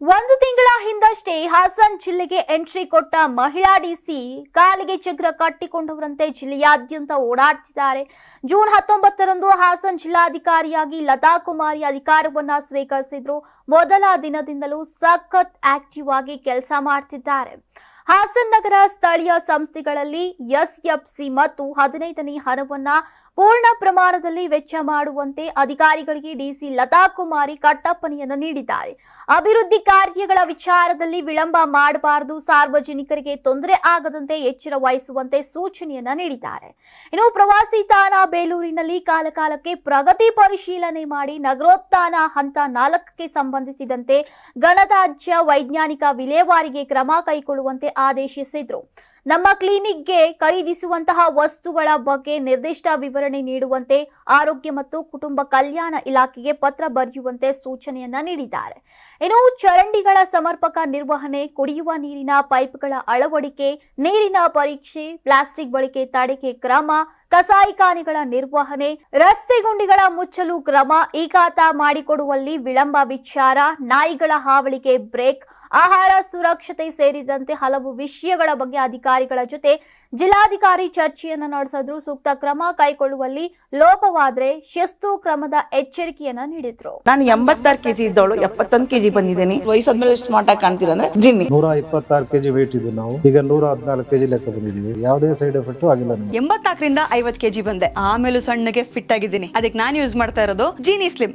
ಒಂದು ತಿಂಗಳ ಹಿಂದಷ್ಟೇ ಹಾಸನ್ ಜಿಲ್ಲೆಗೆ ಎಂಟ್ರಿ ಕೊಟ್ಟ ಮಹಿಳಾ ಡಿಸಿ ಕಾಲಿಗೆ ಚಕ್ರ ಕಟ್ಟಿಕೊಂಡವರಂತೆ ಜಿಲ್ಲೆಯಾದ್ಯಂತ ಓಡಾಡ್ತಿದ್ದಾರೆ. ಜೂನ್ ಹತ್ತೊಂಬತ್ತರಂದು ಹಾಸನ್ ಜಿಲ್ಲಾಧಿಕಾರಿಯಾಗಿ ಲತಾ ಕುಮಾರಿ ಅಧಿಕಾರವನ್ನ ಸ್ವೀಕರಿಸಿದ್ರು. ಮೊದಲ ದಿನದಿಂದಲೂ ಸಖತ್ ಆಕ್ಟಿವ್ ಆಗಿ ಕೆಲಸ ಮಾಡ್ತಿದ್ದಾರೆ. ಹಾಸನ್ ನಗರ ಸ್ಥಳೀಯ ಸಂಸ್ಥೆಗಳಲ್ಲಿ ಎಸ್ಎಫ್ಸಿ ಮತ್ತು ಹದಿನೈದನೇ ಹಣವನ್ನ ಪೂರ್ಣ ಪ್ರಮಾಣದಲ್ಲಿ ವೆಚ್ಚ ಮಾಡುವಂತೆ ಅಧಿಕಾರಿಗಳಿಗೆ ಡಿಸಿ ಲತಾ ಕುಮಾರಿ ಕಟ್ಟಪ್ಪಣೆಯನ್ನು ನೀಡಿದ್ದಾರೆ. ಅಭಿವೃದ್ಧಿ ಕಾರ್ಯಗಳ ವಿಚಾರದಲ್ಲಿ ವಿಳಂಬ ಮಾಡಬಾರದು, ಸಾರ್ವಜನಿಕರಿಗೆ ತೊಂದರೆ ಆಗದಂತೆ ಎಚ್ಚರ ವಹಿಸುವಂತೆ ಸೂಚನೆಯನ್ನು ನೀಡಿದ್ದಾರೆ. ಇನ್ನು ಪ್ರವಾಸಿ ತಾಣ ಬೇಲೂರಿನಲ್ಲಿ ಕಾಲಕಾಲಕ್ಕೆ ಪ್ರಗತಿ ಪರಿಶೀಲನೆ ಮಾಡಿ ನಗರೋತ್ಥಾನ ಹಂತ ನಾಲ್ಕಕ್ಕೆ ಸಂಬಂಧಿಸಿದಂತೆ ಗಣರಾಜ್ಯ ವೈಜ್ಞಾನಿಕ ವಿಲೇವಾರಿಗೆ ಕ್ರಮ ಕೈಗೊಳ್ಳುವಂತೆ ಆದೇಶಿಸಿದ್ರು. ನಮ್ಮ ಕ್ಲಿನಿಕ್ಗೆ ಖರೀದಿಸುವಂತಹ ವಸ್ತುಗಳ ಬಗ್ಗೆ ನಿರ್ದಿಷ್ಟ ವಿವರಣೆ ನೀಡುವಂತೆ ಆರೋಗ್ಯ ಮತ್ತು ಕುಟುಂಬ ಕಲ್ಯಾಣ ಇಲಾಖೆಗೆ ಪತ್ರ ಬರೆಯುವಂತೆ ಸೂಚನೆಯನ್ನ ನೀಡಿದ್ದಾರೆ. ಇನ್ನು ಚರಂಡಿಗಳ ಸಮರ್ಪಕ ನಿರ್ವಹಣೆ, ಕುಡಿಯುವ ನೀರಿನ ಪೈಪ್ಗಳ ಅಳವಡಿಕೆ, ನೀರಿನ ಪರೀಕ್ಷೆ, ಪ್ಲಾಸ್ಟಿಕ್ ಬಳಕೆ ತಡೆಗೆ ಕ್ರಮ ಕಸಾಯಿಖಾನೆಗಳ ನಿರ್ವಹಣೆ, ರಸ್ತೆ ಗುಂಡಿಗಳ ಮುಚ್ಚಲು ಕ್ರಮ ಈಗಾತ ಮಾಡಿಕೊಡುವಲ್ಲಿ ವಿಳಂಬ ವಿಚಾರ, ನಾಯಿಗಳ ಹಾವಳಿಗೆ ಬ್ರೇಕ್ ಆಹಾರ ಸುರಕ್ಷತೆ ಸೇರಿದಂತೆ ಹಲವು ವಿಷಯಗಳ ಬಗ್ಗೆ ಅಧಿಕಾರಿಗಳ ಜೊತೆ ಜಿಲ್ಲಾಧಿಕಾರಿ ಚರ್ಚೆಯನ್ನು ನಡೆಸಿದ್ರು. ಸೂಕ್ತ ಕ್ರಮ ಕೈಗೊಳ್ಳುವಲ್ಲಿ ಲೋಪವಾದ್ರೆ ಶಿಸ್ತು ಕ್ರಮದ ಎಚ್ಚರಿಕೆಯನ್ನ ನೀಡಿದ್ರು. ನಾನು ಎಂಬತ್ತಾರು ಕೆಜಿ ಇದ್ದವಳು ಎಪ್ಪತ್ತೊಂದು ಕೆಜಿ ಬಂದಿದ್ದೀನಿ. ವಯಸ್ಸಾದ್ಮೇಲೆ ಸ್ಮಾರ್ಟ್ ಆಗಿ ಕಾಣ್ತೀರ ಅಂದ್ರೆ ಜಿನ್ನಿ. ನೂರ ಇಪ್ಪತ್ತಾರು ಕೆಜಿ ವೇಟ್ ಇದ್ದು ನಾವು. ಈಗ ನೂರ ಹದಿನಾಲ್ಕು ಕೆಜಿ ಲೆಕ್ಕ ಬಂದಿದ್ದೀವಿ. ಯಾವುದೇ ಸೈಡ್ ಎಫೆಕ್ಟ್ ಆಗಿಲ್ಲ ಎಂಬತ್ತಾಕರಿಂದ ಎಂಬತ್ನಾಲ್ಕರಿಂದ ಐವತ್ ಕೆಜಿ ಬಂದೆ. ಆಮೇಲೂ ಸಣ್ಣಗೆ ಫಿಟ್ ಆಗಿದ್ದೀನಿ. ಅದಕ್ಕೆ ನಾನು ಯೂಸ್ ಮಾಡ್ತಾ ಇರೋದು ಜೀನಿ ಸ್ಲಿಮ್